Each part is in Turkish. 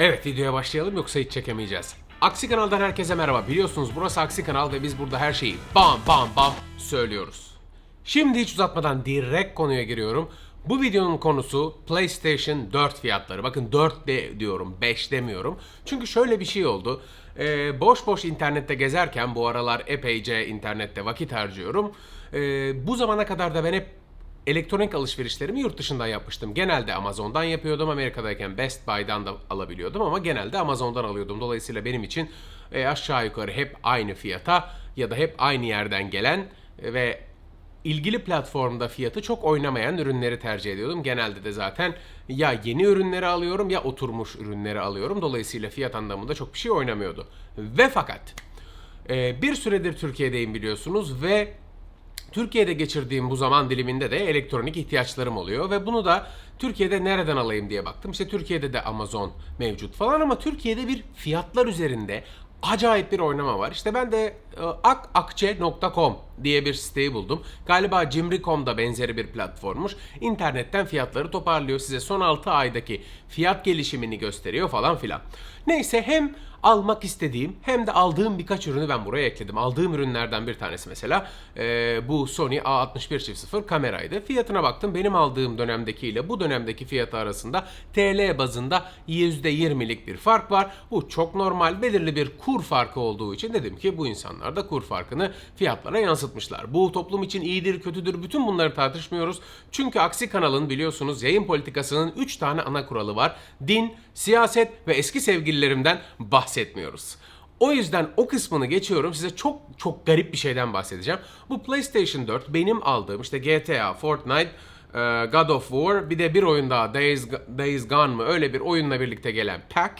Evet videoya başlayalım yoksa hiç çekemeyeceğiz. Aksi Kanal'dan herkese merhaba. Biliyorsunuz burası Aksi Kanal ve biz burada her şeyi bam bam bam söylüyoruz. Şimdi hiç uzatmadan direkt konuya giriyorum. Bu videonun konusu PlayStation 4 fiyatları. Bakın 4 de diyorum, 5 demiyorum. Çünkü şöyle bir şey oldu. Ee, boş boş internette gezerken bu aralar epeyce internette vakit harcıyorum. Ee, bu zamana kadar da ben hep elektronik alışverişlerimi yurt dışından yapmıştım. Genelde Amazon'dan yapıyordum. Amerika'dayken Best Buy'dan da alabiliyordum ama genelde Amazon'dan alıyordum. Dolayısıyla benim için e, aşağı yukarı hep aynı fiyata ya da hep aynı yerden gelen e, ve ilgili platformda fiyatı çok oynamayan ürünleri tercih ediyordum. Genelde de zaten ya yeni ürünleri alıyorum ya oturmuş ürünleri alıyorum. Dolayısıyla fiyat anlamında çok bir şey oynamıyordu. Ve fakat e, bir süredir Türkiye'deyim biliyorsunuz ve Türkiye'de geçirdiğim bu zaman diliminde de elektronik ihtiyaçlarım oluyor ve bunu da Türkiye'de nereden alayım diye baktım. İşte Türkiye'de de Amazon mevcut falan ama Türkiye'de bir fiyatlar üzerinde acayip bir oynama var. İşte ben de akakçe.com diye bir siteyi buldum. Galiba Cimri.com da benzeri bir platformmuş. İnternetten fiyatları toparlıyor. Size son 6 aydaki fiyat gelişimini gösteriyor falan filan. Neyse hem almak istediğim hem de aldığım birkaç ürünü ben buraya ekledim. Aldığım ürünlerden bir tanesi mesela e, bu Sony A6100 kameraydı. Fiyatına baktım. Benim aldığım dönemdeki ile bu dönemdeki fiyatı arasında TL bazında %20'lik bir fark var. Bu çok normal. Belirli bir kur farkı olduğu için dedim ki bu insanlar da kur farkını fiyatlara yansıtmışlar. Bu toplum için iyidir, kötüdür bütün bunları tartışmıyoruz. Çünkü Aksi kanalın biliyorsunuz yayın politikasının 3 tane ana kuralı var. Din, siyaset ve eski sevgililerimden bahsetmiyoruz. O yüzden o kısmını geçiyorum. Size çok çok garip bir şeyden bahsedeceğim. Bu PlayStation 4 benim aldığım işte GTA, Fortnite, e, God of War bir de bir oyun daha Days, Days Gone mı öyle bir oyunla birlikte gelen pack.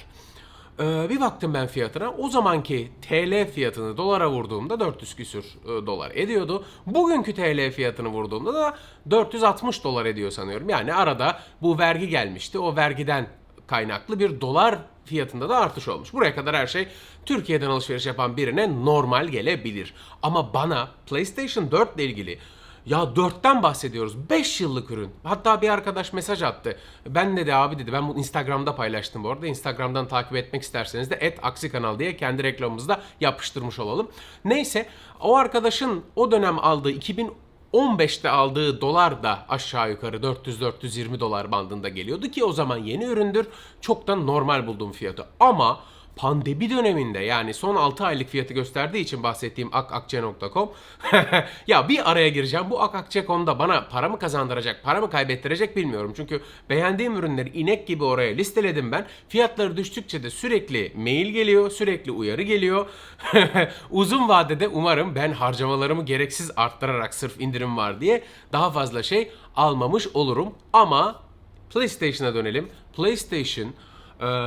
E, Bir baktım ben fiyatına. O zamanki TL fiyatını dolara vurduğumda 400 küsür e, dolar ediyordu. Bugünkü TL fiyatını vurduğumda da 460 dolar ediyor sanıyorum. Yani arada bu vergi gelmişti. O vergiden kaynaklı bir dolar fiyatında da artış olmuş. Buraya kadar her şey Türkiye'den alışveriş yapan birine normal gelebilir. Ama bana PlayStation 4 ile ilgili ya 4'ten bahsediyoruz. 5 yıllık ürün. Hatta bir arkadaş mesaj attı. Ben dedi abi dedi ben bunu Instagram'da paylaştım bu arada. Instagram'dan takip etmek isterseniz de et aksi kanal diye kendi reklamımızda yapıştırmış olalım. Neyse o arkadaşın o dönem aldığı 2000 15'te aldığı dolar da aşağı yukarı 400-420 dolar bandında geliyordu ki o zaman yeni üründür. Çok da normal bulduğum fiyatı. Ama pandemi döneminde yani son 6 aylık fiyatı gösterdiği için bahsettiğim akakçe.com ya bir araya gireceğim. Bu akakçe.com'da bana para mı kazandıracak, para mı kaybettirecek bilmiyorum. Çünkü beğendiğim ürünleri inek gibi oraya listeledim ben. Fiyatları düştükçe de sürekli mail geliyor, sürekli uyarı geliyor. Uzun vadede umarım ben harcamalarımı gereksiz arttırarak sırf indirim var diye daha fazla şey almamış olurum. Ama PlayStation'a dönelim. PlayStation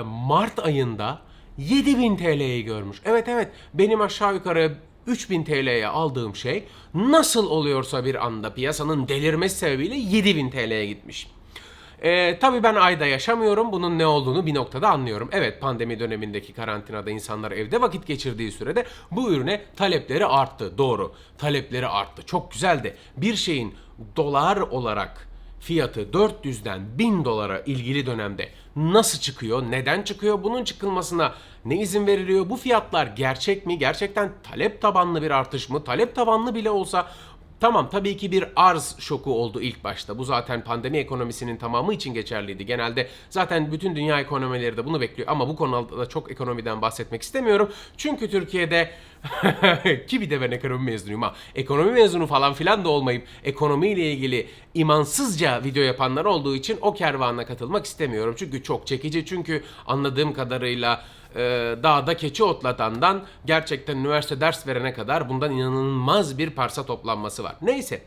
Mart ayında 7000 TL'yi görmüş. Evet evet benim aşağı yukarı 3000 TL'ye aldığım şey nasıl oluyorsa bir anda piyasanın delirmesi sebebiyle 7000 TL'ye gitmiş. Ee, tabii ben ayda yaşamıyorum. Bunun ne olduğunu bir noktada anlıyorum. Evet pandemi dönemindeki karantinada insanlar evde vakit geçirdiği sürede bu ürüne talepleri arttı. Doğru. Talepleri arttı. Çok güzeldi. Bir şeyin dolar olarak fiyatı 400'den 1000 dolara ilgili dönemde nasıl çıkıyor, neden çıkıyor, bunun çıkılmasına ne izin veriliyor, bu fiyatlar gerçek mi, gerçekten talep tabanlı bir artış mı, talep tabanlı bile olsa Tamam tabii ki bir arz şoku oldu ilk başta. Bu zaten pandemi ekonomisinin tamamı için geçerliydi. Genelde zaten bütün dünya ekonomileri de bunu bekliyor. Ama bu konuda da çok ekonomiden bahsetmek istemiyorum. Çünkü Türkiye'de ki bir de ben ekonomi mezunuyum ha. Ekonomi mezunu falan filan da olmayıp ekonomiyle ilgili imansızca video yapanlar olduğu için o kervanına katılmak istemiyorum. Çünkü çok çekici. Çünkü anladığım kadarıyla e, dağda keçi otlatandan gerçekten üniversite ders verene kadar bundan inanılmaz bir parsa toplanması var. Neyse.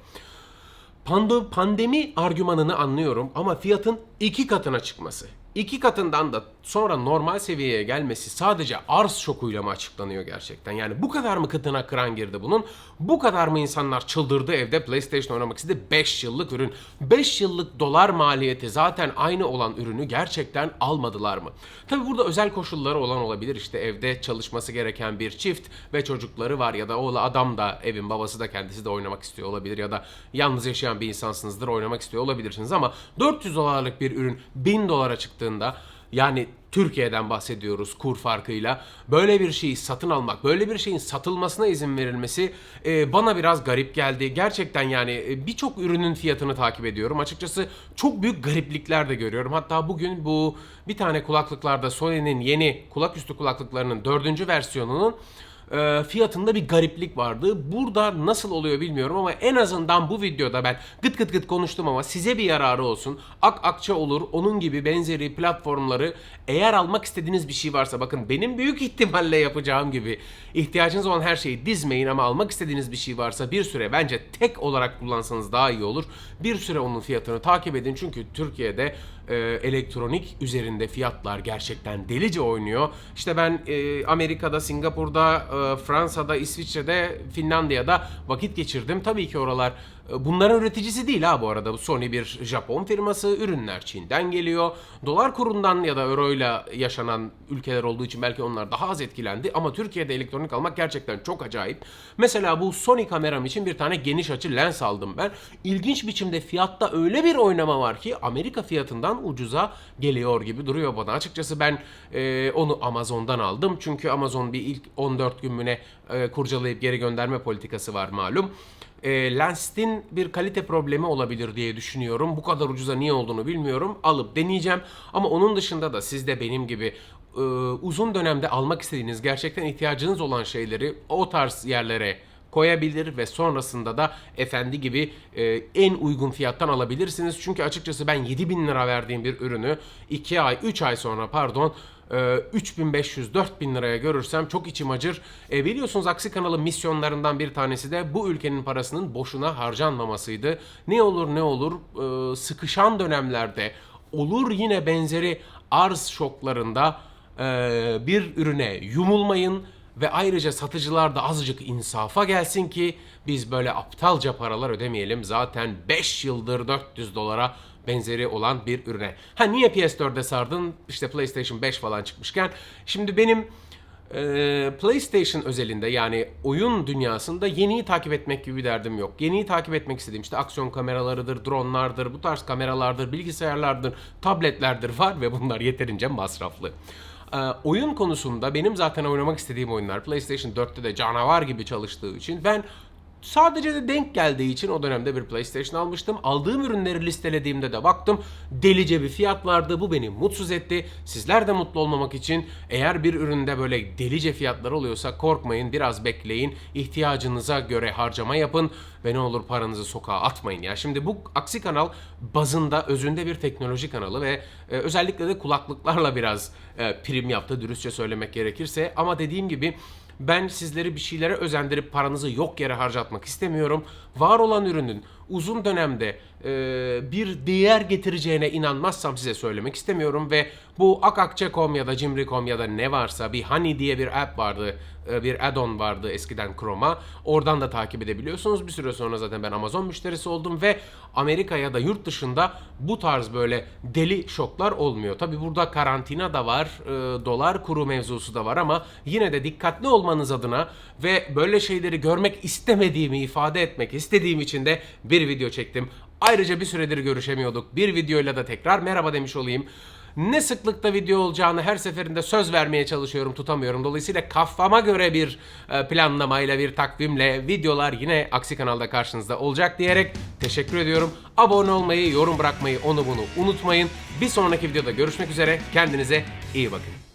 Pando- pandemi argümanını anlıyorum ama fiyatın iki katına çıkması. İki katından da sonra normal seviyeye gelmesi sadece arz şokuyla mı açıklanıyor gerçekten? Yani bu kadar mı kıtına kıran girdi bunun? Bu kadar mı insanlar çıldırdı evde PlayStation oynamak istedi? 5 yıllık ürün. 5 yıllık dolar maliyeti zaten aynı olan ürünü gerçekten almadılar mı? Tabi burada özel koşulları olan olabilir. İşte evde çalışması gereken bir çift ve çocukları var ya da o adam da evin babası da kendisi de oynamak istiyor olabilir ya da yalnız yaşayan bir insansınızdır oynamak istiyor olabilirsiniz ama 400 dolarlık bir ürün 1000 dolara çıktığında yani Türkiye'den bahsediyoruz kur farkıyla. Böyle bir şeyi satın almak, böyle bir şeyin satılmasına izin verilmesi e, bana biraz garip geldi. Gerçekten yani e, birçok ürünün fiyatını takip ediyorum. Açıkçası çok büyük gariplikler de görüyorum. Hatta bugün bu bir tane kulaklıklarda Sony'nin yeni kulaküstü kulaklıklarının dördüncü versiyonunun e, fiyatında bir gariplik vardı. Burada nasıl oluyor bilmiyorum ama en azından bu videoda ben gıt gıt gıt konuştum ama size bir yararı olsun. Ak akça olur. Onun gibi benzeri platformları eğer almak istediğiniz bir şey varsa bakın benim büyük ihtimalle yapacağım gibi ihtiyacınız olan her şeyi dizmeyin ama almak istediğiniz bir şey varsa bir süre bence tek olarak kullansanız daha iyi olur. Bir süre onun fiyatını takip edin çünkü Türkiye'de e, elektronik üzerinde fiyatlar gerçekten delice oynuyor. İşte ben e, Amerika'da, Singapur'da, e, Fransa'da, İsviçre'de, Finlandiya'da vakit geçirdim. Tabii ki oralar bunların üreticisi değil ha bu arada. Bu Sony bir Japon firması. Ürünler Çin'den geliyor. Dolar kurundan ya da euroyla yaşanan ülkeler olduğu için belki onlar daha az etkilendi. Ama Türkiye'de elektronik almak gerçekten çok acayip. Mesela bu Sony kameram için bir tane geniş açı lens aldım ben. İlginç biçimde fiyatta öyle bir oynama var ki Amerika fiyatından ucuza geliyor gibi duruyor bana. Açıkçası ben e, onu Amazon'dan aldım. Çünkü Amazon bir ilk 14 gün müne e, kurcalayıp geri gönderme politikası var malum e, Lens'in bir kalite problemi olabilir diye düşünüyorum. Bu kadar ucuza niye olduğunu bilmiyorum. Alıp deneyeceğim. Ama onun dışında da siz de benim gibi e, uzun dönemde almak istediğiniz, gerçekten ihtiyacınız olan şeyleri o tarz yerlere koyabilir ve sonrasında da efendi gibi e, en uygun fiyattan alabilirsiniz. Çünkü açıkçası ben 7000 lira verdiğim bir ürünü 2 ay 3 ay sonra pardon e, 3500-4000 liraya görürsem çok içim acır. E, biliyorsunuz Aksi kanalı misyonlarından bir tanesi de bu ülkenin parasının boşuna harcanmamasıydı. Ne olur ne olur e, sıkışan dönemlerde olur yine benzeri arz şoklarında e, bir ürüne yumulmayın ve ayrıca satıcılar da azıcık insafa gelsin ki biz böyle aptalca paralar ödemeyelim. Zaten 5 yıldır 400 dolara benzeri olan bir ürüne. Ha niye PS4'e sardın? İşte PlayStation 5 falan çıkmışken. Şimdi benim e, PlayStation özelinde yani oyun dünyasında yeniyi takip etmek gibi bir derdim yok. Yeniyi takip etmek istediğim işte aksiyon kameralarıdır, dronlardır, bu tarz kameralardır, bilgisayarlardır, tabletlerdir var ve bunlar yeterince masraflı. Ee, oyun konusunda benim zaten oynamak istediğim oyunlar PlayStation 4'te de canavar gibi çalıştığı için ben Sadece de denk geldiği için o dönemde bir PlayStation almıştım. Aldığım ürünleri listelediğimde de baktım delice bir fiyat vardı. Bu beni mutsuz etti. Sizler de mutlu olmamak için eğer bir üründe böyle delice fiyatlar oluyorsa korkmayın biraz bekleyin. İhtiyacınıza göre harcama yapın ve ne olur paranızı sokağa atmayın. Ya şimdi bu aksi kanal bazında özünde bir teknoloji kanalı ve e, özellikle de kulaklıklarla biraz e, prim yaptı dürüstçe söylemek gerekirse. Ama dediğim gibi ben sizleri bir şeylere özendirip paranızı yok yere harcatmak istemiyorum. Var olan ürünün uzun dönemde e, bir değer getireceğine inanmazsam size söylemek istemiyorum ve bu akakçe.com ya da cimri.com ya da ne varsa bir Honey diye bir app vardı, e, bir add-on vardı eskiden Chrome'a. Oradan da takip edebiliyorsunuz. Bir süre sonra zaten ben Amazon müşterisi oldum ve Amerika ya da yurt dışında bu tarz böyle deli şoklar olmuyor. Tabi burada karantina da var, e, dolar kuru mevzusu da var ama yine de dikkatli olmanız adına ve böyle şeyleri görmek istemediğimi ifade etmek istediğim için de bir video çektim. Ayrıca bir süredir görüşemiyorduk. Bir videoyla da tekrar merhaba demiş olayım. Ne sıklıkta video olacağını her seferinde söz vermeye çalışıyorum tutamıyorum. Dolayısıyla kafama göre bir e, planlamayla bir takvimle videolar yine Aksi kanalda karşınızda olacak diyerek teşekkür ediyorum. Abone olmayı, yorum bırakmayı onu bunu unutmayın. Bir sonraki videoda görüşmek üzere. Kendinize iyi bakın.